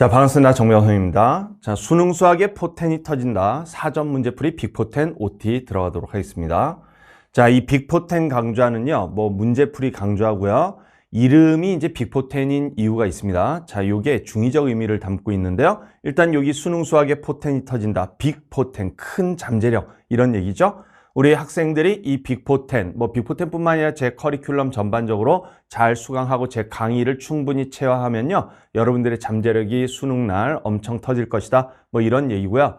자, 반갑습니다. 정명선입니다. 자, 수능 수학의 포텐이 터진다. 사전 문제풀이 빅포텐 OT 들어가도록 하겠습니다. 자, 이 빅포텐 강좌는요, 뭐 문제풀이 강좌고요. 이름이 이제 빅포텐인 이유가 있습니다. 자, 요게 중의적 의미를 담고 있는데요. 일단 여기 수능 수학의 포텐이 터진다. 빅포텐, 큰 잠재력 이런 얘기죠. 우리 학생들이 이 빅포텐, 뭐 빅포텐뿐만 아니라 제 커리큘럼 전반적으로 잘 수강하고 제 강의를 충분히 체화하면요. 여러분들의 잠재력이 수능날 엄청 터질 것이다. 뭐 이런 얘기고요.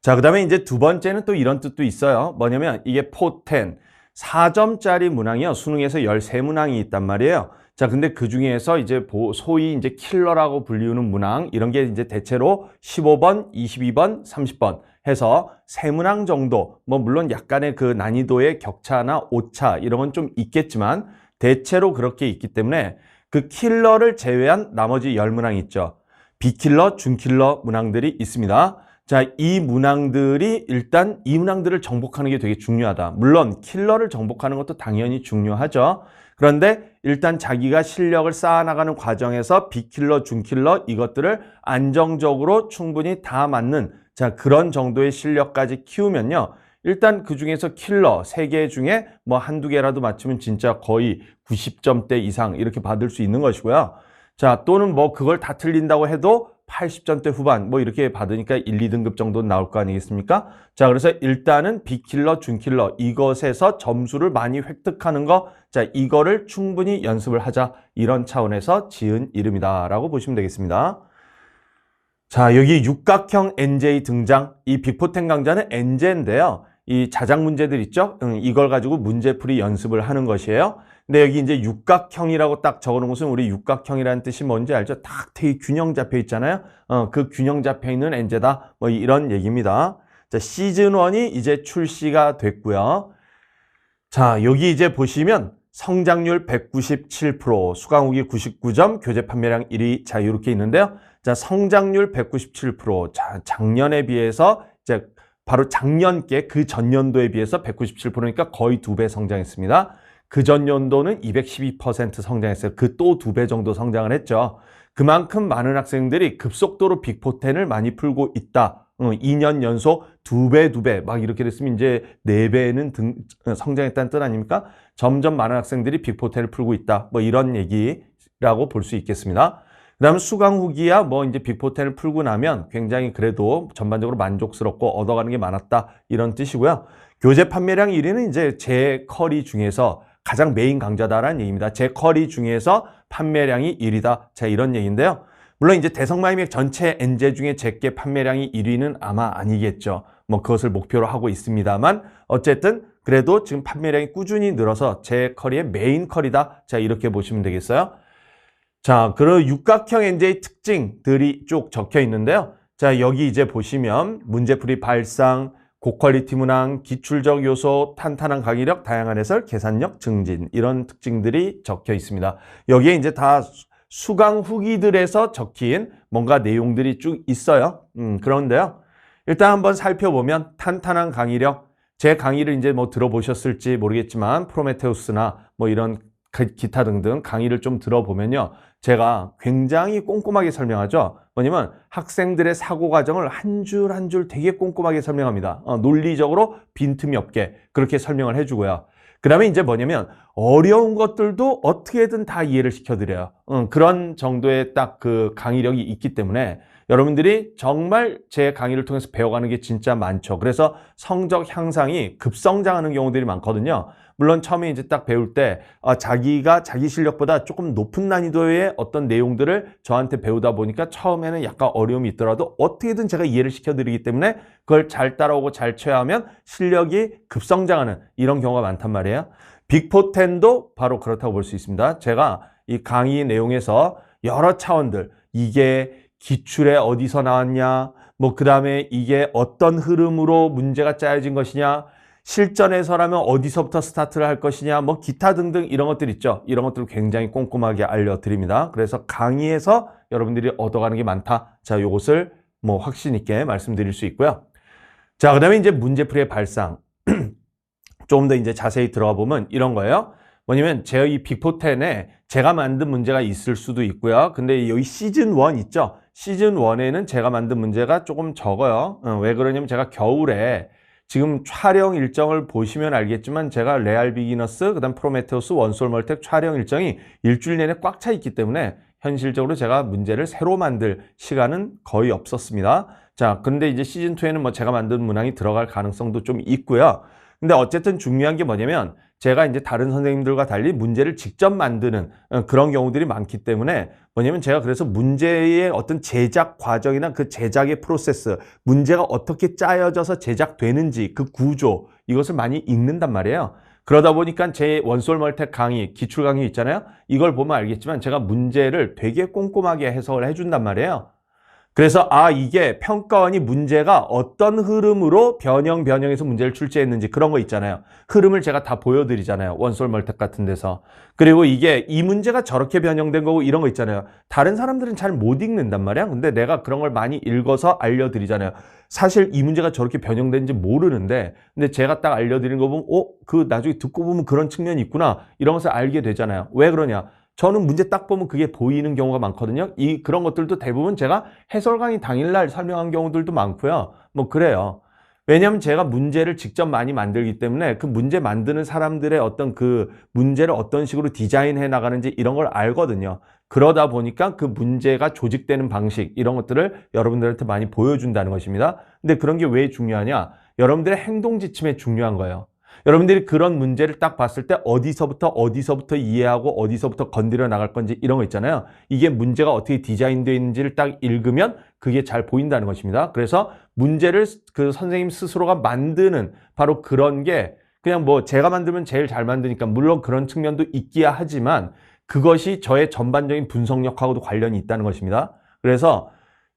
자, 그 다음에 이제 두 번째는 또 이런 뜻도 있어요. 뭐냐면 이게 포텐, 4점짜리 문항이요. 수능에서 13문항이 있단 말이에요. 자, 근데 그 중에서 이제 소위 이제 킬러라고 불리우는 문항, 이런 게 이제 대체로 15번, 22번, 30번 해서 세 문항 정도, 뭐 물론 약간의 그 난이도의 격차나 오차 이런 건 좀 있겠지만 대체로 그렇게 있기 때문에 그 킬러를 제외한 나머지 10문항 있죠. 비킬러, 준킬러 문항들이 있습니다. 자, 이 문항들이 일단 이 문항들을 정복하는 게 되게 중요하다. 물론 킬러를 정복하는 것도 당연히 중요하죠. 그런데 일단 자기가 실력을 쌓아나가는 과정에서 비킬러, 준킬러 이것들을 안정적으로 충분히 다 맞는 자 그런 정도의 실력까지 키우면요. 일단 그 중에서 킬러 세개 중에 뭐 한두 개라도 맞추면 진짜 거의 90점대 이상 이렇게 받을 수 있는 것이고요. 자 또는 뭐 그걸 다 틀린다고 해도 80점대 후반 뭐 이렇게 받으니까 1, 2등급 정도 나올 거 아니겠습니까? 자, 그래서 일단은 비킬러, 준킬러 이것에서 점수를 많이 획득하는 거 자, 이거를 충분히 연습을 하자 이런 차원에서 지은 이름이다라고 보시면 되겠습니다. 자, 여기 육각형 NJ 등장. 이 빅포텐 강좌는 NJ인데요. 이 자작 문제들 있죠? 응, 이걸 가지고 문제풀이 연습을 하는 것이에요. 근데 여기 이제 육각형이라고 딱 적어놓은 것은 우리 육각형이라는 뜻이 뭔지 알죠? 딱 되게 균형 잡혀 있잖아요. 어, 그 균형 잡혀 있는 엔제다. 뭐 이런 얘기입니다. 자, 시즌 1이 이제 출시가 됐고요. 자, 여기 이제 보시면 성장률 197%, 수강 후기 99점, 교재 판매량 1위. 자, 이렇게 있는데요. 자, 성장률 197%. 자, 작년에 비해서 이제 바로 작년께 그 전년도에 비해서 197%니까 거의 두 배 성장했습니다. 그 전년도는 212% 성장했어요. 그 또 두 배 정도 성장을 했죠. 그만큼 많은 학생들이 급속도로 빅포텐을 많이 풀고 있다. 어, 2년 연속 두 배, 두 배, 막 이렇게 됐으면 이제 네 배는 등, 어, 성장했다는 뜻 아닙니까? 점점 많은 학생들이 빅포텐을 풀고 있다. 뭐 이런 얘기라고 볼 수 있겠습니다. 그 다음 수강 후기야 뭐 이제 빅포텐을 풀고 나면 굉장히 그래도 전반적으로 만족스럽고 얻어가는 게 많았다. 이런 뜻이고요. 교재 판매량 1위는 이제 제 커리 중에서 가장 메인 강좌다라는 얘기입니다. 제 커리 중에서 판매량이 1위다. 자, 이런 얘기인데요. 물론 이제 대성마이맥 전체 엔제 중에 제게 판매량이 1위는 아마 아니겠죠. 뭐 그것을 목표로 하고 있습니다만 어쨌든 그래도 지금 판매량이 꾸준히 늘어서 제 커리의 메인 커리다. 자, 이렇게 보시면 되겠어요. 자, 그런 육각형 엔제의 특징들이 쭉 적혀 있는데요. 자, 여기 이제 보시면 문제풀이 발상, 고퀄리티 문항, 기출적 요소, 탄탄한 강의력, 다양한 해설, 계산력 증진 이런 특징들이 적혀 있습니다. 여기에 이제 다 수강 후기들에서 적힌 뭔가 내용들이 쭉 있어요. 음, 그런데요. 일단 한번 살펴보면 탄탄한 강의력, 제 강의를 이제 뭐 들어보셨을지 모르겠지만 프로메테우스나 뭐 이런 기타 등등 강의를 좀 들어보면요. 제가 굉장히 꼼꼼하게 설명하죠. 뭐냐면 학생들의 사고 과정을 한 줄 한줄 되게 꼼꼼하게 설명합니다. 어, 논리적으로 빈틈이 없게 그렇게 설명을 해주고요. 그 다음에 이제 뭐냐면 어려운 것들도 어떻게든 다 이해를 시켜드려요. 어, 그런 정도의 딱 그 강의력이 있기 때문에 여러분들이 정말 제 강의를 통해서 배워가는 게 진짜 많죠. 그래서 성적 향상이 급성장하는 경우들이 많거든요. 물론 처음에 이제 딱 배울 때 어, 자기가 자기 실력보다 조금 높은 난이도의 어떤 내용들을 저한테 배우다 보니까 처음에는 약간 어려움이 있더라도 어떻게든 제가 이해를 시켜드리기 때문에 그걸 잘 따라오고 잘 취하면 실력이 급성장하는 이런 경우가 많단 말이에요. 빅포텐도 바로 그렇다고 볼 수 있습니다. 제가 이 강의 내용에서 여러 차원들 이게 기출에 어디서 나왔냐, 뭐 그 다음에 이게 어떤 흐름으로 문제가 짜여진 것이냐, 실전에서라면 어디서부터 스타트를 할 것이냐, 뭐 기타 등등 이런 것들 있죠. 이런 것들을 굉장히 꼼꼼하게 알려드립니다. 그래서 강의에서 여러분들이 얻어가는 게 많다. 자, 요것을 뭐 확신 있게 말씀드릴 수 있고요. 자, 그 다음에 이제 문제풀이의 발상. 조금 더 이제 자세히 들어가 보면 이런 거예요. 뭐냐면 제가 이 빅포텐에 제가 만든 문제가 있을 수도 있고요. 근데 여기 시즌 1 있죠? 시즌 1에는 제가 만든 문제가 조금 적어요. 어, 왜 그러냐면 제가 겨울에 지금 촬영 일정을 보시면 알겠지만 제가 레알 비기너스, 그 다음 프로메테우스, 원솔 멀텍 촬영 일정이 일주일 내내 꽉 차 있기 때문에 현실적으로 제가 문제를 새로 만들 시간은 거의 없었습니다. 자, 근데 이제 시즌 2에는 뭐 제가 만든 문항이 들어갈 가능성도 좀 있고요. 근데 어쨌든 중요한 게 뭐냐면 제가 이제 다른 선생님들과 달리 문제를 직접 만드는 어, 그런 경우들이 많기 때문에 뭐냐면 제가 그래서 문제의 어떤 제작 과정이나 그 제작의 프로세스, 문제가 어떻게 짜여져서 제작되는지 그 구조 이것을 많이 읽는단 말이에요. 그러다 보니까 제 원솔 멀텍 강의, 기출 강의 있잖아요. 이걸 보면 알겠지만 제가 문제를 되게 꼼꼼하게 해석을 해준단 말이에요. 그래서 아 이게 평가원이 문제가 어떤 흐름으로 변형 변형해서 문제를 출제했는지 그런 거 있잖아요. 흐름을 제가 다 보여드리잖아요. 원솔 멀텍 같은 데서. 그리고 이게 이 문제가 저렇게 변형된 거고 이런 거 있잖아요. 다른 사람들은 잘 못 읽는단 말이야. 근데 내가 그런 걸 많이 읽어서 알려드리잖아요. 사실 이 문제가 저렇게 변형된지 모르는데 근데 제가 딱 알려드린 거 보면 어? 그 나중에 듣고 보면 그런 측면이 있구나 이런 것을 알게 되잖아요. 왜 그러냐? 저는 문제 딱 보면 그게 보이는 경우가 많거든요. 이 그런 것들도 대부분 제가 해설 강의 당일날 설명한 경우들도 많고요. 뭐 그래요. 왜냐하면 제가 문제를 직접 많이 만들기 때문에 그 문제 만드는 사람들의 어떤 그 문제를 어떤 식으로 디자인해 나가는지 이런 걸 알거든요. 그러다 보니까 그 문제가 조직되는 방식 이런 것들을 여러분들한테 많이 보여준다는 것입니다. 근데 그런 게 왜 중요하냐? 여러분들의 행동 지침에 중요한 거예요. 여러분들이 그런 문제를 딱 봤을 때 어디서부터 어디서부터 이해하고 어디서부터 건드려 나갈 건지 이런 거 있잖아요. 이게 문제가 어떻게 디자인되어 있는지를 딱 읽으면 그게 잘 보인다는 것입니다. 그래서 문제를 그 선생님 스스로가 만드는 바로 그런 게 그냥 뭐 제가 만들면 제일 잘 만드니까 물론 그런 측면도 있기야 하지만 그것이 저의 전반적인 분석력하고도 관련이 있다는 것입니다. 그래서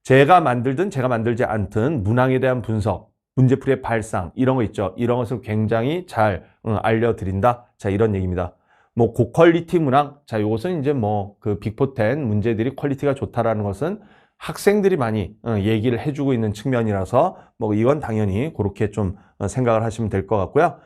제가 만들든 제가 만들지 않든 문항에 대한 분석, 문제풀이의 발상 이런 거 있죠. 이런 것을 굉장히 잘 어, 알려드린다. 자 이런 얘기입니다. 뭐 고퀄리티 문항 자 이것은 이제 뭐 그 빅포텐 문제들이 퀄리티가 좋다라는 것은 학생들이 많이 어, 얘기를 해주고 있는 측면이라서 뭐 이건 당연히 그렇게 좀 어, 생각을 하시면 될 것 같고요.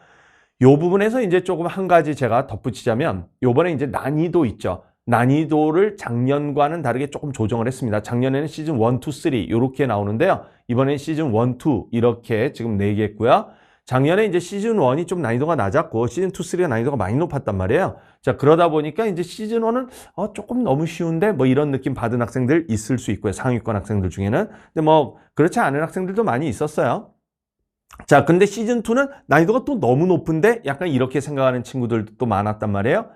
요 부분에서 이제 조금 한 가지 제가 덧붙이자면 요번에 이제 난이도 있죠. 난이도를 작년과는 다르게 조금 조정을 했습니다. 작년에는 시즌 1, 2, 3 이렇게 나오는데요. 이번엔 시즌 1, 2 이렇게 지금 4개 했고요. 작년에 이제 시즌 1이 좀 난이도가 낮았고 시즌 2, 3가 난이도가 많이 높았단 말이에요. 자, 그러다 보니까 이제 시즌 1은 어, 조금 너무 쉬운데 뭐 이런 느낌 받은 학생들 있을 수 있고요. 상위권 학생들 중에는. 근데 뭐 그렇지 않은 학생들도 많이 있었어요. 자, 근데 시즌 2는 난이도가 또 너무 높은데 약간 이렇게 생각하는 친구들도 또 많았단 말이에요.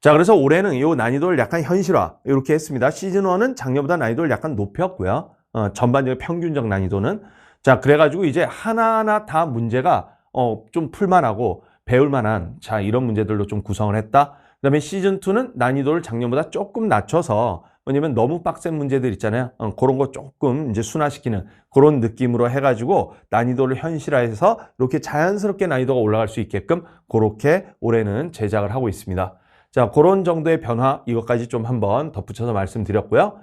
자, 그래서 올해는 이 난이도를 약간 현실화 이렇게 했습니다. 시즌 1은 작년보다 난이도를 약간 높였고요. 어, 전반적인 평균적 난이도는. 자, 그래가지고 이제 하나하나 다 문제가 어, 좀 풀만하고 배울만한 자, 이런 문제들로 좀 구성을 했다. 그 다음에 시즌 2는 난이도를 작년보다 조금 낮춰서 왜냐면 너무 빡센 문제들 있잖아요. 어, 그런 거 조금 이제 순화시키는 그런 느낌으로 해가지고 난이도를 현실화해서 이렇게 자연스럽게 난이도가 올라갈 수 있게끔 그렇게 올해는 제작을 하고 있습니다. 자, 그런 정도의 변화 이것까지 좀 한번 덧붙여서 말씀드렸고요.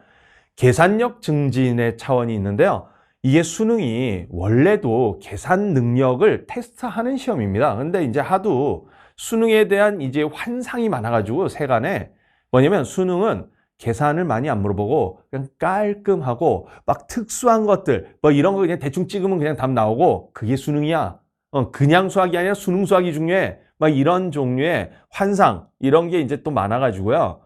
계산력 증진의 차원이 있는데요. 이게 수능이 원래도 계산 능력을 테스트하는 시험입니다. 근데 이제 하도 수능에 대한 이제 환상이 많아가지고 세간에 뭐냐면 수능은 계산을 많이 안 물어보고 그냥 깔끔하고 막 특수한 것들 뭐 이런 거 그냥 대충 찍으면 그냥 답 나오고 그게 수능이야. 어, 그냥 수학이 아니라 수능 수학이 중요해. 막 이런 종류의 환상 이런 게 이제 또 많아가지고요.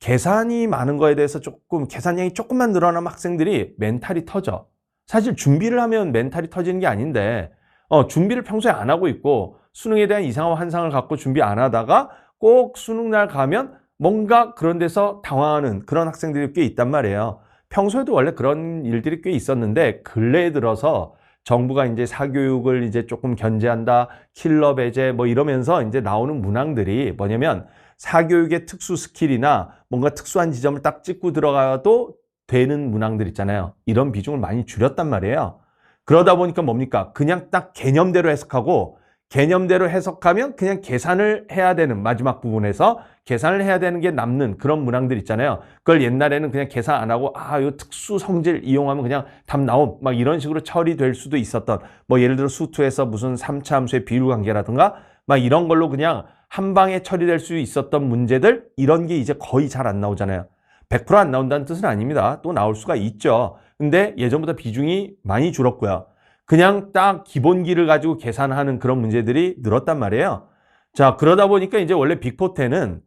계산이 많은 거에 대해서 조금 계산량이 조금만 늘어나면 학생들이 멘탈이 터져. 사실 준비를 하면 멘탈이 터지는 게 아닌데 어, 준비를 평소에 안 하고 있고 수능에 대한 이상한 환상을 갖고 준비 안 하다가 꼭 수능 날 가면 뭔가 그런 데서 당황하는 그런 학생들이 꽤 있단 말이에요. 평소에도 원래 그런 일들이 꽤 있었는데 근래에 들어서 정부가 이제 사교육을 이제 조금 견제한다, 킬러 배제 뭐 이러면서 이제 나오는 문항들이 뭐냐면 사교육의 특수 스킬이나 뭔가 특수한 지점을 딱 찍고 들어가도 되는 문항들 있잖아요. 이런 비중을 많이 줄였단 말이에요. 그러다 보니까 뭡니까? 그냥 딱 개념대로 해석하고 개념대로 해석하면 그냥 계산을 해야 되는 마지막 부분에서 계산을 해야 되는 게 남는 그런 문항들 있잖아요. 그걸 옛날에는 그냥 계산 안 하고 아, 요 특수 성질 이용하면 그냥 답 나옴 막 이런 식으로 처리될 수도 있었던 뭐 예를 들어 수투에서 무슨 3차 함수의 비율 관계라든가 막 이런 걸로 그냥 한 방에 처리될 수 있었던 문제들 이런 게 이제 거의 잘 안 나오잖아요. 100%안 나온다는 뜻은 아닙니다. 또 나올 수가 있죠. 근데 예전보다 비중이 많이 줄었고요. 그냥 딱 기본기를 가지고 계산하는 그런 문제들이 늘었단 말이에요. 자, 그러다 보니까 이제 원래 빅포텐은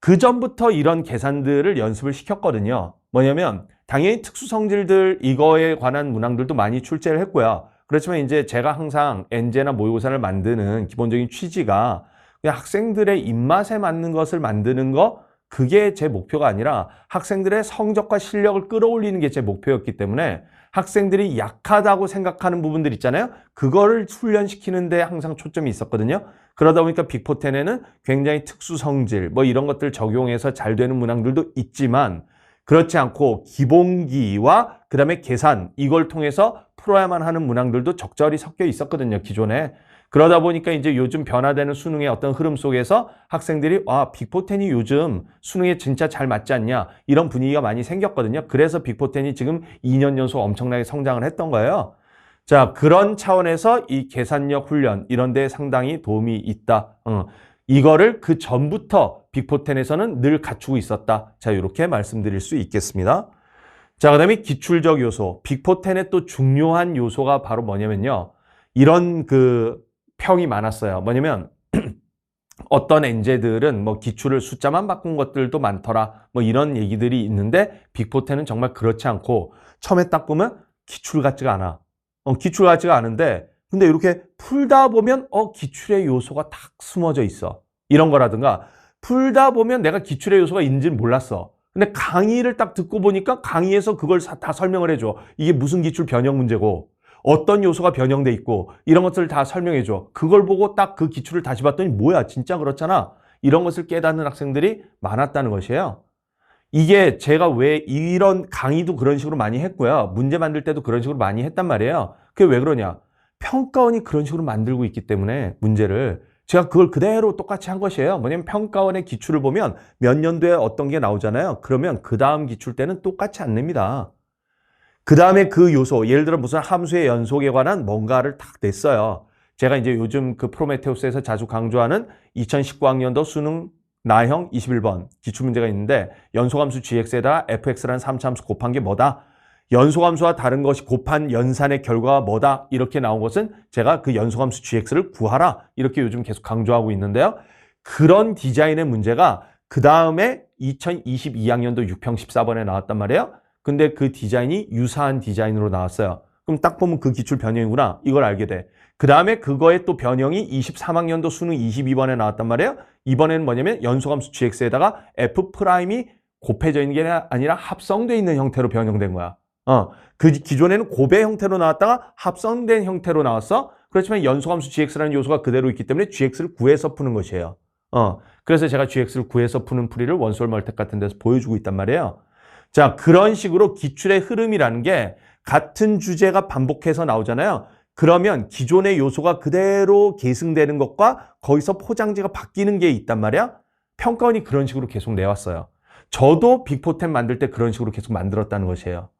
그 전부터 이런 계산들을 연습을 시켰거든요. 뭐냐면 당연히 특수 성질들 이거에 관한 문항들도 많이 출제를 했고요. 그렇지만 이제 제가 항상 엔제나 모의고사를 만드는 기본적인 취지가 그냥 학생들의 입맛에 맞는 것을 만드는 거 그게 제 목표가 아니라 학생들의 성적과 실력을 끌어올리는 게 제 목표였기 때문에 학생들이 약하다고 생각하는 부분들 있잖아요. 그거를 훈련시키는데 항상 초점이 있었거든요. 그러다 보니까 빅포텐에는 굉장히 특수 성질 뭐 이런 것들 적용해서 잘 되는 문항들도 있지만 그렇지 않고 기본기와 그다음에 계산 이걸 통해서 풀어야만 하는 문항들도 적절히 섞여 있었거든요. 기존에. 그러다 보니까 이제 요즘 변화되는 수능의 어떤 흐름 속에서 학생들이 아, 빅포텐이 요즘 수능에 진짜 잘 맞지 않냐 이런 분위기가 많이 생겼거든요. 그래서 빅포텐이 지금 2년 연속 엄청나게 성장을 했던 거예요. 자, 그런 차원에서 이 계산력 훈련 이런 데 상당히 도움이 있다. 어, 이거를 그 전부터 빅포텐에서는 늘 갖추고 있었다. 자, 이렇게 말씀드릴 수 있겠습니다. 자, 그 다음에 기출적 요소. 빅포텐의 또 중요한 요소가 바로 뭐냐면요. 이런 그 평이 많았어요. 뭐냐면 어떤 엔제들은 뭐 기출을 숫자만 바꾼 것들도 많더라. 뭐 이런 얘기들이 있는데 빅포텐은 정말 그렇지 않고 처음에 딱 보면 기출 같지가 않아. 어, 기출 같지가 않은데 근데 이렇게 풀다 보면 어 기출의 요소가 딱 숨어져 있어. 이런 거라든가 풀다 보면 내가 기출의 요소가 있는지는 몰랐어. 근데 강의를 딱 듣고 보니까 강의에서 그걸 다 설명을 해줘. 이게 무슨 기출 변형 문제고 어떤 요소가 변형돼 있고 이런 것들을 다 설명해 줘. 그걸 보고 딱 그 기출을 다시 봤더니 뭐야 진짜 그렇잖아. 이런 것을 깨닫는 학생들이 많았다는 것이에요. 이게 제가 왜 이런 강의도 그런 식으로 많이 했고요. 문제 만들 때도 그런 식으로 많이 했단 말이에요. 그게 왜 그러냐. 평가원이 그런 식으로 만들고 있기 때문에 문제를 제가 그걸 그대로 똑같이 한 것이에요. 뭐냐면 평가원의 기출을 보면 몇 년도에 어떤 게 나오잖아요. 그러면 그 다음 기출 때는 똑같이 안 냅니다. 그 다음에 그 요소, 예를 들어 무슨 함수의 연속에 관한 뭔가를 딱 냈어요. 제가 이제 요즘 그 프로메테우스에서 자주 강조하는 2019학년도 수능 나형 21번 기출문제가 있는데 연소함수 gx에다 fx라는 3차함수 곱한 게 뭐다? 연소함수와 다른 것이 곱한 연산의 결과가 뭐다? 이렇게 나온 것은 제가 그 연소함수 gx를 구하라 이렇게 요즘 계속 강조하고 있는데요. 그런 디자인의 문제가 그 다음에 2022학년도 6평 14번에 나왔단 말이에요. 근데 그 디자인이 유사한 디자인으로 나왔어요. 그럼 딱 보면 그 기출 변형이구나. 이걸 알게 돼. 그 다음에 그거의 또 변형이 23학년도 수능 22번에 나왔단 말이에요. 이번에는 뭐냐면 연소함수 gx에다가 f 프라임이 곱해져 있는 게 아니라 합성돼 있는 형태로 변형된 거야. 어, 그 기존에는 곱의 형태로 나왔다가 합성된 형태로 나왔어. 그렇지만 연소함수 gx라는 요소가 그대로 있기 때문에 gx를 구해서 푸는 것이에요. 어, 그래서 제가 gx를 구해서 푸는 풀이를 원소월 멀텍 같은 데서 보여주고 있단 말이에요. 자, 그런 식으로 기출의 흐름이라는 게 같은 주제가 반복해서 나오잖아요. 그러면 기존의 요소가 그대로 계승되는 것과 거기서 포장지가 바뀌는 게 있단 말이야. 평가원이 그런 식으로 계속 내왔어요. 저도 빅포텐 만들 때 그런 식으로 계속 만들었다는 것이에요.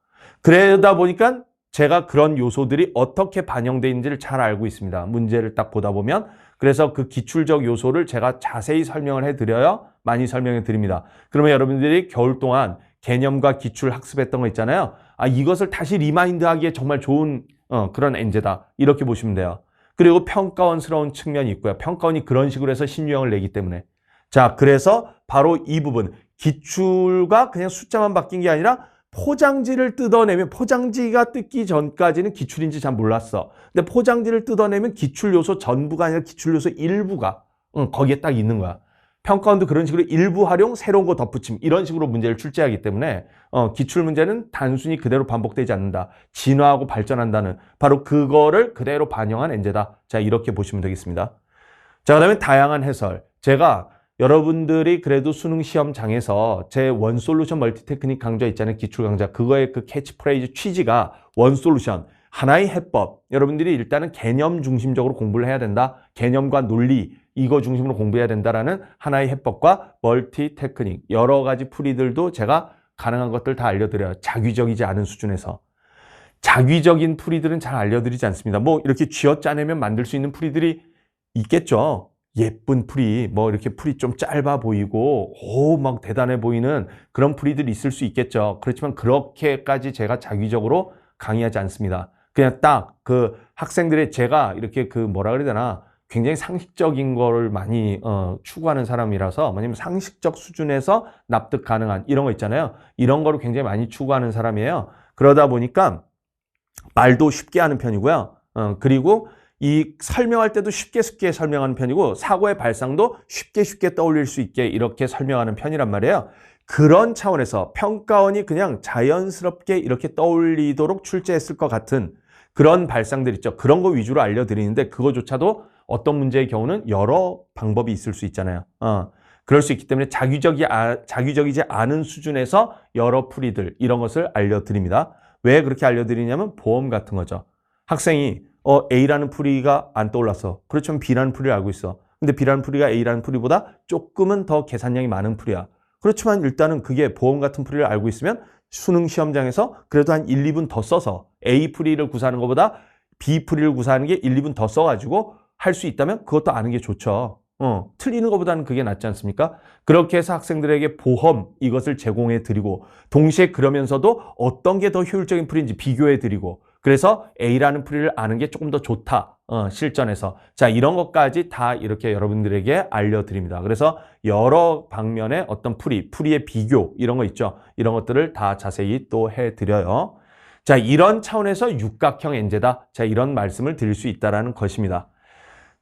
그러다 보니까 제가 그런 요소들이 어떻게 반영되어 있는지를 잘 알고 있습니다. 문제를 딱 보다 보면. 그래서 그 기출적 요소를 제가 자세히 설명을 해드려요. 많이 설명해 드립니다. 그러면 여러분들이 겨울 동안 개념과 기출 학습했던 거 있잖아요. 아, 이것을 다시 리마인드 하기에 정말 좋은 어, 그런 엔제다. 이렇게 보시면 돼요. 그리고 평가원스러운 측면이 있고요. 평가원이 그런 식으로 해서 신유형을 내기 때문에. 자, 그래서 바로 이 부분. 기출과 그냥 숫자만 바뀐 게 아니라 포장지를 뜯어내면 포장지가 뜯기 전까지는 기출인지 잘 몰랐어. 근데 포장지를 뜯어내면 기출 요소 전부가 아니라 기출 요소 일부가 응, 거기에 딱 있는 거야. 평가원도 그런 식으로 일부 활용, 새로운 거 덧붙임 이런 식으로 문제를 출제하기 때문에 어, 기출 문제는 단순히 그대로 반복되지 않는다. 진화하고 발전한다는 바로 그거를 그대로 반영한 엔제다. 자 이렇게 보시면 되겠습니다. 자 그다음에 다양한 해설. 제가 여러분들이 그래도 수능 시험장에서 제 원솔루션 멀티테크닉 강좌 있잖아요. 기출 강좌. 그거의 그 캐치프레이즈 취지가 원솔루션. 하나의 해법. 여러분들이 일단은 개념 중심적으로 공부를 해야 된다. 개념과 논리. 이거 중심으로 공부해야 된다라는 하나의 해법과 멀티 테크닉 여러 가지 풀이들도 제가 가능한 것들 다 알려드려요. 자기적이지 않은 수준에서. 자기적인 풀이들은 잘 알려드리지 않습니다. 뭐 이렇게 쥐어짜내면 만들 수 있는 풀이들이 있겠죠. 예쁜 풀이 뭐 이렇게 풀이 좀 짧아 보이고 오 막 대단해 보이는 그런 풀이들이 있을 수 있겠죠. 그렇지만 그렇게까지 제가 자기적으로 강의하지 않습니다. 그냥 딱 그 학생들의 제가 이렇게 그 뭐라 그래야 되나 굉장히 상식적인 거를 많이 어, 추구하는 사람이라서 뭐냐면 상식적 수준에서 납득 가능한 이런 거 있잖아요. 이런 거를 굉장히 많이 추구하는 사람이에요. 그러다 보니까 말도 쉽게 하는 편이고요. 어, 그리고 이 설명할 때도 쉽게 쉽게 설명하는 편이고 사고의 발상도 쉽게 쉽게 떠올릴 수 있게 이렇게 설명하는 편이란 말이에요. 그런 차원에서 평가원이 그냥 자연스럽게 이렇게 떠올리도록 출제했을 것 같은 그런 발상들 있죠. 그런 거 위주로 알려드리는데 그거조차도 어떤 문제의 경우는 여러 방법이 있을 수 있잖아요. 어, 그럴 수 있기 때문에 자기적이 아, 자기적이지 않은 수준에서 여러 풀이들 이런 것을 알려드립니다. 왜 그렇게 알려드리냐면 보험 같은 거죠. 학생이 어, A라는 풀이가 안 떠올랐어. 그렇지만 B라는 풀이를 알고 있어. 근데 B라는 풀이가 A라는 풀이보다 조금은 더 계산량이 많은 풀이야. 그렇지만 일단은 그게 보험 같은 풀이를 알고 있으면 수능 시험장에서 그래도 한 1, 2분 더 써서 A 풀이를 구사하는 것보다 B 풀이를 구사하는 게 1, 2분 더 써가지고 할 수 있다면 그것도 아는 게 좋죠. 어, 틀리는 것보다는 그게 낫지 않습니까? 그렇게 해서 학생들에게 보험 이것을 제공해 드리고 동시에 그러면서도 어떤 게 더 효율적인 풀인지 비교해 드리고 그래서 A라는 풀이를 아는 게 조금 더 좋다. 어, 실전에서. 자, 이런 것까지 다 이렇게 여러분들에게 알려드립니다. 그래서 여러 방면의 어떤 풀이, 풀이의 비교, 이런 거 있죠. 이런 것들을 다 자세히 또 해드려요. 자, 이런 차원에서 육각형 엔제다. 자, 이런 말씀을 드릴 수 있다라는 것입니다.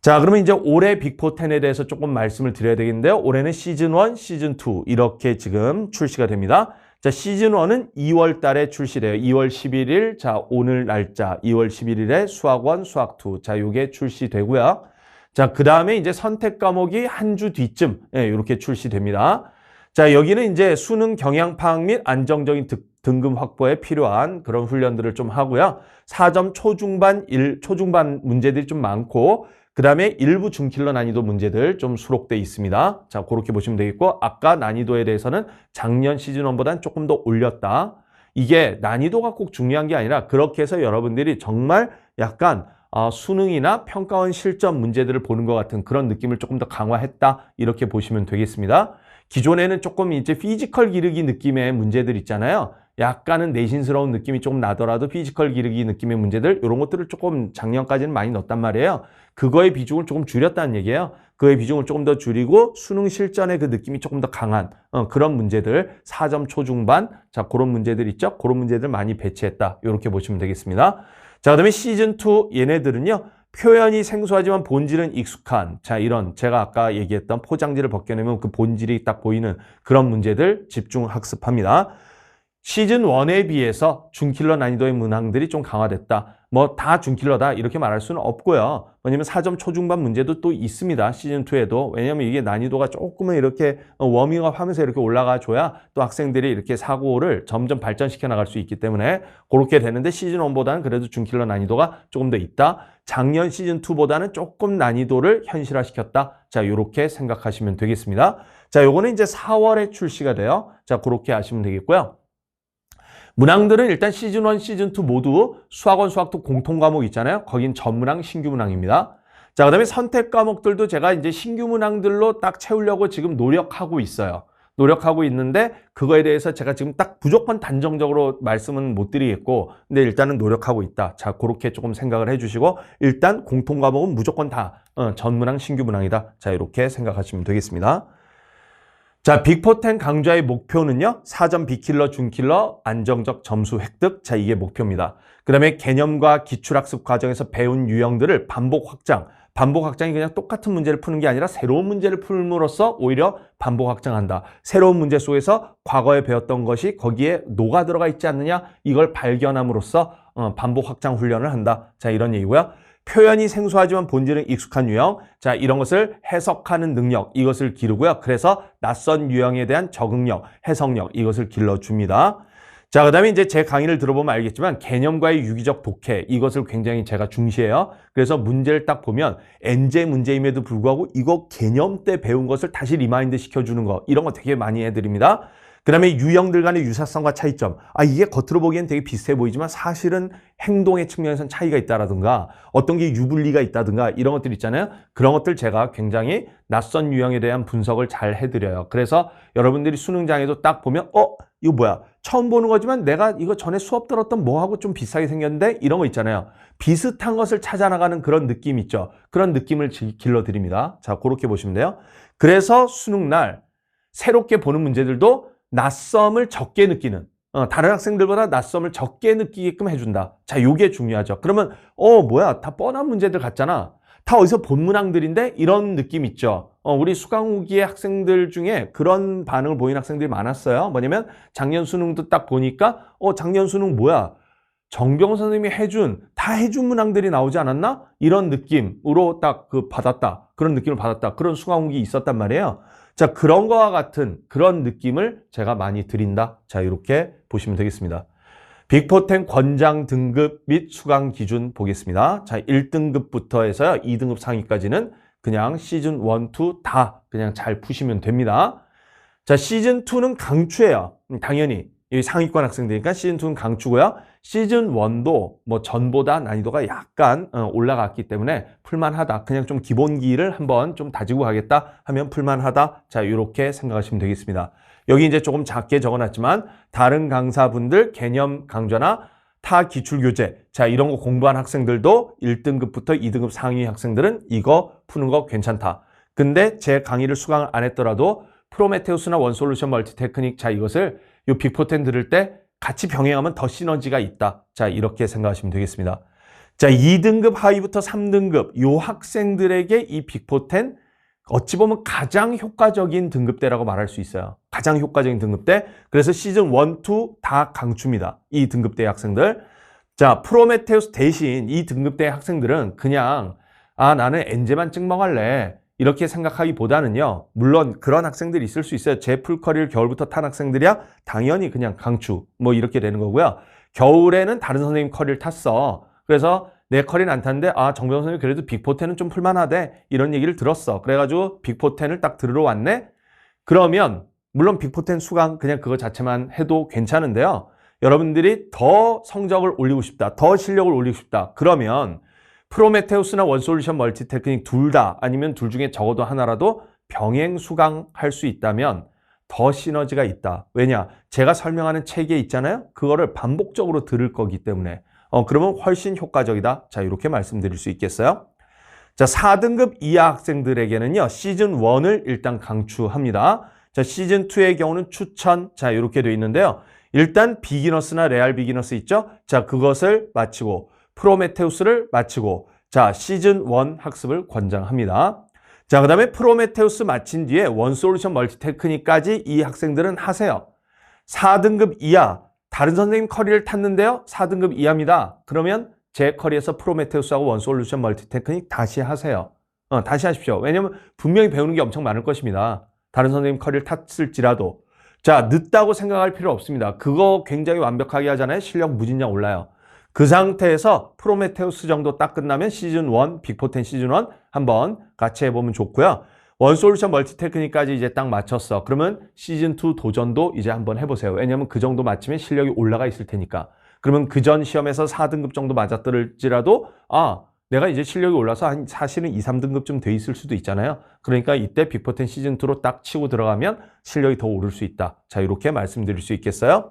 자, 그러면 이제 올해 빅포10에 대해서 조금 말씀을 드려야 되겠는데요. 올해는 시즌 1, 시즌 2 이렇게 지금 출시가 됩니다. 자, 시즌 1은 2월 달에 출시돼요. 2월 11일. 자, 오늘 날짜 2월 11일에 수학 1, 수학 2. 자, 요게 출시되고요. 자, 그 다음에 이제 선택 과목이 한 주 뒤쯤 예, 이렇게 출시됩니다. 자, 여기는 이제 수능 경향 파악 및 안정적인 득, 등급 확보에 필요한 그런 훈련들을 좀 하고요. 4점 초중반 일 초중반 문제들이 좀 많고 그 다음에 일부 중킬러 난이도 문제들 좀 수록돼 있습니다. 자, 그렇게 보시면 되겠고, 아까 난이도에 대해서는 작년 시즌 1보다는 조금 더 올렸다. 이게 난이도가 꼭 중요한 게 아니라 그렇게 해서 여러분들이 정말 약간 어, 수능이나 평가원 실전 문제들을 보는 것 같은 그런 느낌을 조금 더 강화했다. 이렇게 보시면 되겠습니다. 기존에는 조금 이제 피지컬 기르기 느낌의 문제들 있잖아요. 약간은 내신스러운 느낌이 조금 나더라도 피지컬 기르기 느낌의 문제들 이런 것들을 조금 작년까지는 많이 넣었단 말이에요. 그거의 비중을 조금 줄였다는 얘기예요. 그의 비중을 조금 더 줄이고 수능 실전의 그 느낌이 조금 더 강한 어, 그런 문제들 4점 초중반 자 그런 문제들 있죠. 그런 문제들 많이 배치했다. 이렇게 보시면 되겠습니다. 자 그다음에 시즌 2 얘네들은요. 표현이 생소하지만 본질은 익숙한 자 이런 제가 아까 얘기했던 포장지를 벗겨내면 그 본질이 딱 보이는 그런 문제들 집중 학습합니다. 시즌 1에 비해서 중킬러 난이도의 문항들이 좀 강화됐다. 뭐 다 중킬러다 이렇게 말할 수는 없고요. 왜냐면 4점 초중반 문제도 또 있습니다. 시즌 2에도. 왜냐면 이게 난이도가 조금은 이렇게 워밍업 하면서 이렇게 올라가 줘야 또 학생들이 이렇게 사고를 점점 발전시켜 나갈 수 있기 때문에 그렇게 되는데 시즌 1보다는 그래도 중킬러 난이도가 조금 더 있다. 작년 시즌 2보다는 조금 난이도를 현실화시켰다. 자, 이렇게 생각하시면 되겠습니다. 자, 요거는 이제 4월에 출시가 돼요. 자, 그렇게 하시면 되겠고요. 문항들은 일단 시즌 1, 시즌 2 모두 수학원, 수학2 공통 과목 있잖아요. 거긴 전문항, 신규 문항입니다. 자, 그 다음에 선택 과목들도 제가 이제 신규 문항들로 딱 채우려고 지금 노력하고 있어요. 노력하고 있는데 그거에 대해서 제가 지금 딱 무조건 단정적으로 말씀은 못 드리겠고 근데 일단은 노력하고 있다. 자, 그렇게 조금 생각을 해주시고 일단 공통 과목은 무조건 다 어, 전문항, 신규 문항이다. 자, 이렇게 생각하시면 되겠습니다. 자, 빅포텐 강좌의 목표는요. 4점 비킬러, 중킬러, 안정적 점수 획득. 자, 이게 목표입니다. 그 다음에 개념과 기출학습 과정에서 배운 유형들을 반복 확장. 반복 확장이 그냥 똑같은 문제를 푸는 게 아니라 새로운 문제를 풀므로써 오히려 반복 확장한다. 새로운 문제 속에서 과거에 배웠던 것이 거기에 녹아 들어가 있지 않느냐? 이걸 발견함으로써 어, 반복 확장 훈련을 한다. 자, 이런 얘기고요. 표현이 생소하지만 본질은 익숙한 유형. 자, 이런 것을 해석하는 능력, 이것을 기르고요. 그래서 낯선 유형에 대한 적응력, 해석력, 이것을 길러줍니다. 자, 그 다음에 이제 제 강의를 들어보면 알겠지만 개념과의 유기적 독해, 이것을 굉장히 제가 중시해요. 그래서 문제를 딱 보면 엔제 문제임에도 불구하고 이거 개념 때 배운 것을 다시 리마인드 시켜주는 거, 이런 거 되게 많이 해드립니다. 그 다음에 유형들 간의 유사성과 차이점. 아, 이게 겉으로 보기엔 되게 비슷해 보이지만 사실은 행동의 측면에선 차이가 있다라든가 어떤 게 유불리가 있다든가 이런 것들 있잖아요. 그런 것들 제가 굉장히 낯선 유형에 대한 분석을 잘 해드려요. 그래서 여러분들이 수능장에도 딱 보면 어? 이거 뭐야? 처음 보는 거지만 내가 이거 전에 수업 들었던 뭐하고 좀 비슷하게 생겼는데 이런 거 있잖아요. 비슷한 것을 찾아 나가는 그런 느낌 있죠. 그런 느낌을 지- 길러드립니다. 자, 그렇게 보시면 돼요. 그래서 수능 날 새롭게 보는 문제들도 낯섦을 적게 느끼는 어, 다른 학생들보다 낯섦을 적게 느끼게끔 해준다. 자, 요게 중요하죠. 그러면 어 뭐야 다 뻔한 문제들 같잖아. 다 어디서 본 문항들인데 이런 느낌 있죠. 어, 우리 수강 후기의 학생들 중에 그런 반응을 보인 학생들이 많았어요. 뭐냐면 작년 수능도 딱 보니까 어 작년 수능 뭐야 정병 선생님이 해준 다 해준 문항들이 나오지 않았나 이런 느낌으로 딱 그 받았다 그런 느낌을 받았다 그런 수강 후기 있었단 말이에요. 자 그런 거와 같은 그런 느낌을 제가 많이 드린다. 자 이렇게 보시면 되겠습니다. 빅포텐 권장 등급 및 수강 기준 보겠습니다. 자, 1등급부터 해서요. 2등급 상위까지는 그냥 시즌 1, 2 다 그냥 잘 푸시면 됩니다. 자, 시즌 2는 강추예요. 음, 당연히. 이 상위권 학생들이니까 시즌 2는 강추고요. 시즌 1도 뭐 전보다 난이도가 약간 어, 올라갔기 때문에 풀만하다. 그냥 좀 기본기를 한번 좀 다지고 가겠다 하면 풀만하다. 자, 이렇게 생각하시면 되겠습니다. 여기 이제 조금 작게 적어놨지만 다른 강사분들 개념 강좌나 타 기출교재 자 이런 거 공부한 학생들도 1등급부터 2등급 상위 학생들은 이거 푸는 거 괜찮다. 근데 제 강의를 수강을 안 했더라도 프로메테우스나 원솔루션 멀티 테크닉 자 이것을 요 빅포텐 들을 때 같이 병행하면 더 시너지가 있다. 자 이렇게 생각하시면 되겠습니다. 자 2등급 하위부터 3등급 요 학생들에게 이 빅포텐 어찌 보면 가장 효과적인 등급대라고 말할 수 있어요. 가장 효과적인 등급대. 그래서 시즌 1, 2 다 강추입니다. 이 등급대 학생들. 자, 프로메테우스 대신 이 등급대 학생들은 그냥 아, 나는 엔제만 찍먹할래. 이렇게 생각하기보다는요. 물론 그런 학생들이 있을 수 있어요. 제 풀커리를 겨울부터 탄 학생들이야 당연히 그냥 강추. 뭐 이렇게 되는 거고요. 겨울에는 다른 선생님 커리를 탔어. 그래서 내 커리는 안 탔는데 아 정병 선생님 그래도 빅포텐은 좀 풀만하대 이런 얘기를 들었어 그래가지고 빅포텐을 딱 들으러 왔네 그러면 물론 빅포텐 수강 그냥 그거 자체만 해도 괜찮은데요 여러분들이 더 성적을 올리고 싶다 더 실력을 올리고 싶다 그러면 프로메테우스나 원솔루션 멀티 테크닉 둘 다 아니면 둘 중에 적어도 하나라도 병행 수강할 수 있다면 더 시너지가 있다 왜냐 제가 설명하는 책에 있잖아요 그거를 반복적으로 들을 거기 때문에 어, 그러면 훨씬 효과적이다. 자, 이렇게 말씀드릴 수 있겠어요. 자, 4등급 이하 학생들에게는요, 시즌 1을 일단 강추합니다. 자, 시즌 2의 경우는 추천. 자, 이렇게 되어 있는데요. 일단 비기너스나 레알 비기너스 있죠? 자, 그것을 마치고, 프로메테우스를 마치고, 자, 시즌 1 학습을 권장합니다. 자, 그 다음에 프로메테우스 마친 뒤에 원솔루션 멀티 테크닉까지 이 학생들은 하세요. 4등급 이하, 다른 선생님 커리를 탔는데요. 4등급 이하입니다. 그러면 제 커리에서 프로메테우스하고 원솔루션 멀티 테크닉 다시 하세요. 어, 다시 하십시오. 왜냐면 분명히 배우는 게 엄청 많을 것입니다. 다른 선생님 커리를 탔을지라도. 자, 늦다고 생각할 필요 없습니다. 그거 굉장히 완벽하게 하잖아요. 실력 무진장 올라요. 그 상태에서 프로메테우스 정도 딱 끝나면 시즌 1, 빅포텐 시즌 1 한번 같이 해보면 좋고요. 원솔루션 멀티 테크닉까지 이제 딱 맞췄어. 그러면 시즌 2 도전도 이제 한번 해보세요. 왜냐하면 그 정도 맞추면 실력이 올라가 있을 테니까. 그러면 그 전 시험에서 4등급 정도 맞았더라도 아 내가 이제 실력이 올라서 한 사실은 2, 3등급쯤 돼 있을 수도 있잖아요. 그러니까 이때 빅포텐 시즌 2로 딱 치고 들어가면 실력이 더 오를 수 있다. 자 이렇게 말씀드릴 수 있겠어요.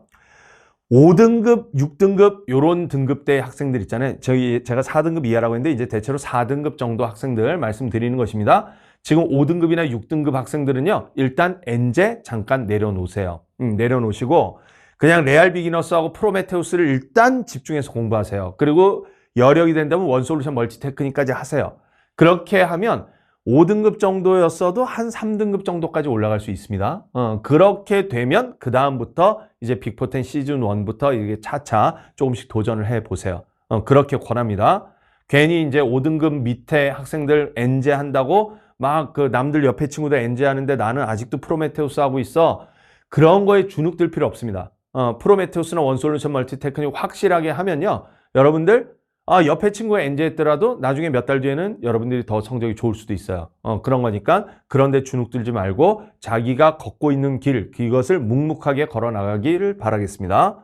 5등급, 6등급 요런 등급대 학생들 있잖아요. 저희 제가 4등급 이하라고 했는데 이제 대체로 4등급 정도 학생들 말씀드리는 것입니다. 지금 5등급이나 6등급 학생들은요. 일단 엔제 잠깐 내려놓으세요. 음, 내려놓으시고 그냥 레알 비기너스하고 프로메테우스를 일단 집중해서 공부하세요. 그리고 여력이 된다면 원솔루션 멀티 테크닉까지 하세요. 그렇게 하면 5등급 정도였어도 한 3등급 정도까지 올라갈 수 있습니다. 어, 그렇게 되면 그 다음부터 이제 빅포텐 시즌 1부터 이게 차차 조금씩 도전을 해 보세요. 어, 그렇게 권합니다. 괜히 이제 5등급 밑에 학생들 엔제 한다고 막 그 남들 옆에 친구들 엔제 하는데 나는 아직도 프로메테우스 하고 있어. 그런 거에 주눅 들 필요 없습니다. 어, 프로메테우스나 원솔루션 멀티 테크닉 확실하게 하면요. 여러분들 아, 옆에 친구가 엔제 했더라도 나중에 몇 달 뒤에는 여러분들이 더 성적이 좋을 수도 있어요. 어, 그런 거니까 그런데 주눅 들지 말고 자기가 걷고 있는 길, 이것을 묵묵하게 걸어 나가기를 바라겠습니다.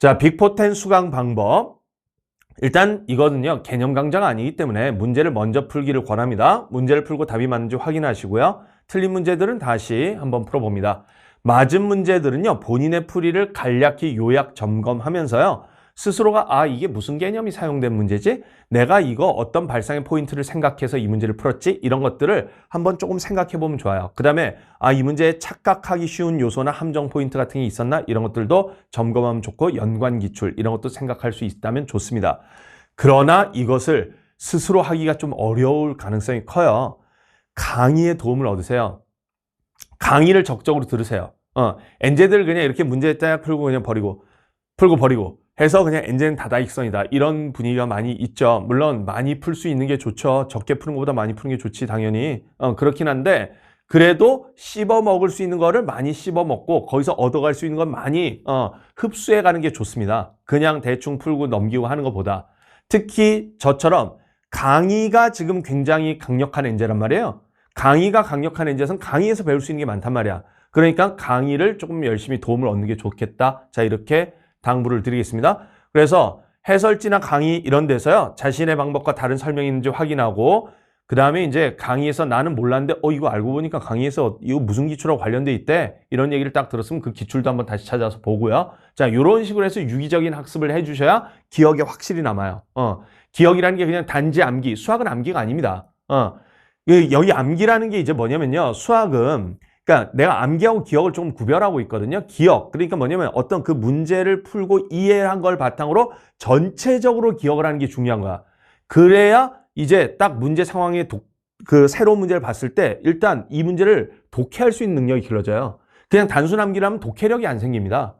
자, 빅포텐 수강 방법. 일단 이거는요, 개념 강좌가 아니기 때문에 문제를 먼저 풀기를 권합니다. 문제를 풀고 답이 맞는지 확인하시고요. 틀린 문제들은 다시 한번 풀어봅니다. 맞은 문제들은요, 본인의 풀이를 간략히 요약 점검하면서요, 스스로가 아, 이게 무슨 개념이 사용된 문제지? 내가 이거 어떤 발상의 포인트를 생각해서 이 문제를 풀었지? 이런 것들을 한번 조금 생각해 보면 좋아요. 그 다음에 아, 이 문제에 착각하기 쉬운 요소나 함정 포인트 같은 게 있었나? 이런 것들도 점검하면 좋고 연관 기출 이런 것도 생각할 수 있다면 좋습니다. 그러나 이것을 스스로 하기가 좀 어려울 가능성이 커요. 강의의 도움을 얻으세요. 강의를 적극적으로 들으세요. 어, 엔제들 그냥 이렇게 문제 딱 풀고 그냥 버리고 풀고 버리고 해서 그냥 엔제는 다다익선이다. 이런 분위기가 많이 있죠. 물론 많이 풀 수 있는 게 좋죠. 적게 푸는 것보다 많이 푸는 게 좋지 당연히. 어, 그렇긴 한데 그래도 씹어 먹을 수 있는 거를 많이 씹어 먹고 거기서 얻어갈 수 있는 건 많이 어, 흡수해 가는 게 좋습니다. 그냥 대충 풀고 넘기고 하는 것보다 특히 저처럼 강의가 지금 굉장히 강력한 엔제란 말이에요. 강의가 강력한 엔제는 강의에서 배울 수 있는 게 많단 말이야. 그러니까 강의를 조금 열심히 도움을 얻는 게 좋겠다. 자, 이렇게 당부를 드리겠습니다. 그래서 해설지나 강의 이런 데서요. 자신의 방법과 다른 설명이 있는지 확인하고 그 다음에 이제 강의에서 나는 몰랐는데 어 이거 알고 보니까 강의에서 이거 무슨 기출하고 관련돼 있대 이런 얘기를 딱 들었으면 그 기출도 한번 다시 찾아서 보고요. 자 이런 식으로 해서 유기적인 학습을 해주셔야 기억에 확실히 남아요. 어 기억이라는 게 그냥 단지 암기 수학은 암기가 아닙니다. 어 여기 암기라는 게 이제 뭐냐면요 수학은 그러니까 내가 암기하고 기억을 조금 구별하고 있거든요. 기억. 그러니까 뭐냐면 어떤 그 문제를 풀고 이해한 걸 바탕으로 전체적으로 기억을 하는 게 중요한 거야. 그래야 이제 딱 문제 상황에 독, 그 새로운 문제를 봤을 때 일단 이 문제를 독해할 수 있는 능력이 길러져요. 그냥 단순 암기를 하면 독해력이 안 생깁니다.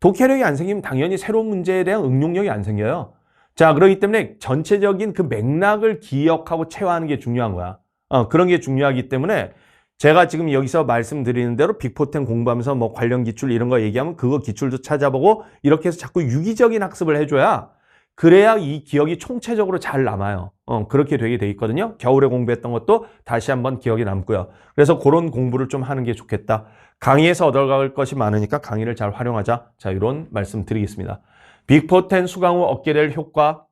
독해력이 안 생기면 당연히 새로운 문제에 대한 응용력이 안 생겨요. 자, 그렇기 때문에 전체적인 그 맥락을 기억하고 체화하는 게 중요한 거야. 어, 그런 게 중요하기 때문에 제가 지금 여기서 말씀드리는 대로 빅포텐 공부하면서 뭐 관련 기출 이런 거 얘기하면 그거 기출도 찾아보고 이렇게 해서 자꾸 유기적인 학습을 해줘야 그래야 이 기억이 총체적으로 잘 남아요. 어, 그렇게 되게 돼 있거든요. 겨울에 공부했던 것도 다시 한번 기억에 남고요. 그래서 그런 공부를 좀 하는 게 좋겠다. 강의에서 얻어갈 것이 많으니까 강의를 잘 활용하자. 자, 이런 말씀 드리겠습니다. 빅포텐 수강 후 얻게 될 효과.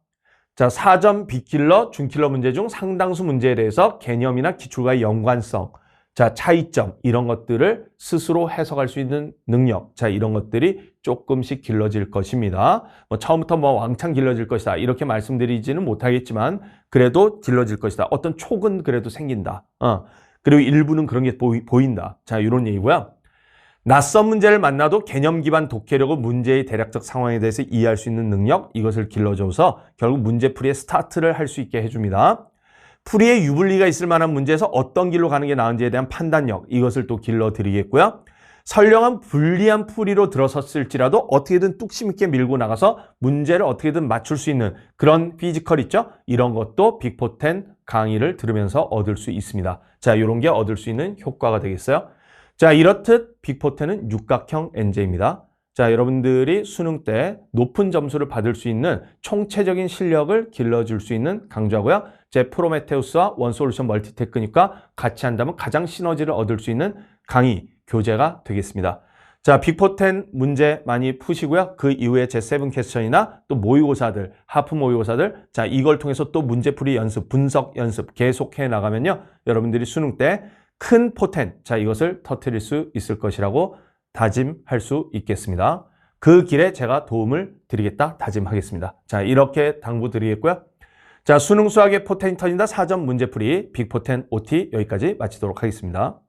자, 4점 빅킬러, 중킬러 문제 중 상당수 문제에 대해서 개념이나 기출과의 연관성, 자, 차이점, 이런 것들을 스스로 해석할 수 있는 능력. 자, 이런 것들이 조금씩 길러질 것입니다. 뭐 처음부터 뭐 왕창 길러질 것이다. 이렇게 말씀드리지는 못하겠지만, 그래도 길러질 것이다. 어떤 촉은 그래도 생긴다. 어. 그리고 일부는 그런 게 보이, 보인다. 자, 이런 얘기고요. 낯선 문제를 만나도 개념 기반 독해력을 문제의 대략적 상황에 대해서 이해할 수 있는 능력, 이것을 길러줘서 결국 문제풀이의 스타트를 할 수 있게 해줍니다. 풀이에 유불리가 있을 만한 문제에서 어떤 길로 가는 게 나은지에 대한 판단력 이것을 또 길러드리겠고요. 선량한 불리한 풀이로 들어섰을지라도 어떻게든 뚝심 있게 밀고 나가서 문제를 어떻게든 맞출 수 있는 그런 피지컬 있죠? 이런 것도 빅포텐 강의를 들으면서 얻을 수 있습니다. 자, 이런 게 얻을 수 있는 효과가 되겠어요. 자, 이렇듯 빅포텐은 육각형 엔제입니다. 자, 여러분들이 수능 때 높은 점수를 받을 수 있는 총체적인 실력을 길러줄 수 있는 강좌고요. 제 프로메테우스와 원솔루션 멀티테크닉과 같이 한다면 가장 시너지를 얻을 수 있는 강의, 교재가 되겠습니다. 자, 빅포텐 문제 많이 푸시고요. 그 이후에 제 세븐 퀘스천이나 또 모의고사들, 하프 모의고사들, 자, 이걸 통해서 또 문제풀이 연습, 분석 연습 계속해 나가면요. 여러분들이 수능 때 큰 포텐, 자, 이것을 터트릴 수 있을 것이라고 다짐할 수 있겠습니다. 그 길에 제가 도움을 드리겠다 다짐하겠습니다. 자, 이렇게 당부 드리겠고요. 자, 수능 수학의 포텐이 터진다 4점 문제풀이 빅포텐 OT 여기까지 마치도록 하겠습니다.